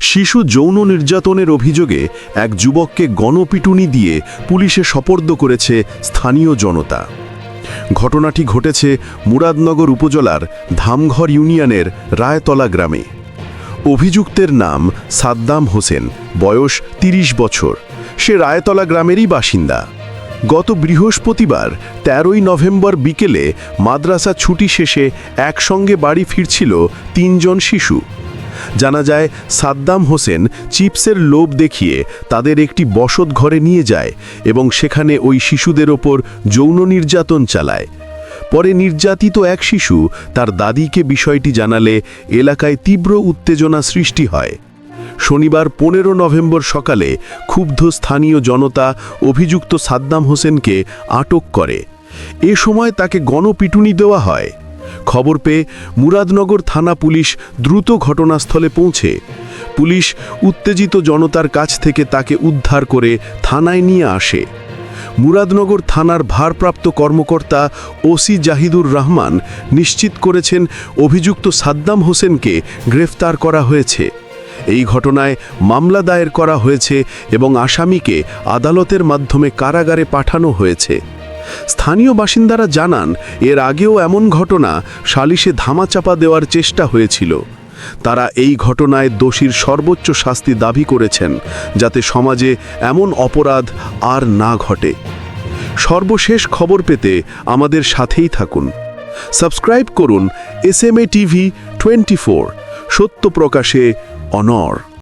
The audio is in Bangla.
শিশু যৌন নির্যাতনের অভিযোগে এক যুবককে গণপিটুনি দিয়ে পুলিশে সপর্দ করেছে স্থানীয় জনতা। ঘটনাটি ঘটেছে মুরাদনগর উপজেলার ধামঘর ইউনিয়নের রায়তলা গ্রামে। অভিযুক্তের নাম সাদ্দাম হোসেন, বয়স ৩০ বছর। সে রায়তলা গ্রামেরই বাসিন্দা। গত বৃহস্পতিবার তেরোই নভেম্বর বিকেলে মাদ্রাসা ছুটি শেষে একসঙ্গে বাড়ি ফিরছিল তিনজন শিশু। জানা যায়, সাদ্দাম হোসেন চিপসের লোভ দেখিয়ে তাদের একটি বসত ঘরে নিয়ে যায় এবং সেখানে ওই শিশুদের ওপর যৌন নির্যাতন চালায়। পরে নির্যাতিত এক শিশু তার দাদিকে বিষয়টি জানালে এলাকায় তীব্র উত্তেজনা সৃষ্টি হয়। শনিবার পনেরো নভেম্বর সকালে ক্ষুব্ধ স্থানীয় জনতা অভিযুক্ত সাদ্দাম হোসেনকে আটক করে। এ সময় তাকে গণপিটুনি দেওয়া হয়। খবর পেয়ে মুরাদনগর থানা পুলিশ দ্রুত ঘটনাস্থলে পৌঁছে। পুলিশ উত্তেজিত জনতার কাছ থেকে তাকে উদ্ধার করে থানায় নিয়ে আসে। মুরাদনগর থানার ভারপ্রাপ্ত কর্মকর্তা ওসি জাহিদুর রহমান নিশ্চিত করেছেন অভিযুক্ত সাদ্দাম হোসেনকে গ্রেফতার করা হয়েছে। এই ঘটনায় মামলা দায়ের করা হয়েছে এবং আসামিকে আদালতের মাধ্যমে কারাগারে পাঠানো হয়েছে। স্থানীয় বাসিন্দারা জানান, এর আগেও এমন ঘটনা সালিশে ধামাচাপা দেওয়ার চেষ্টা হয়েছিল। তারা এই ঘটনায় দোষীর সর্বোচ্চ শাস্তি দাবি করেছেন, যাতে সমাজে এমন অপরাধ আর না ঘটে। সর্বশেষ খবর পেতে আমাদের সাথেই থাকুন। সাবস্ক্রাইব করুন S M A TV twenty সত্য প্রকাশে অনর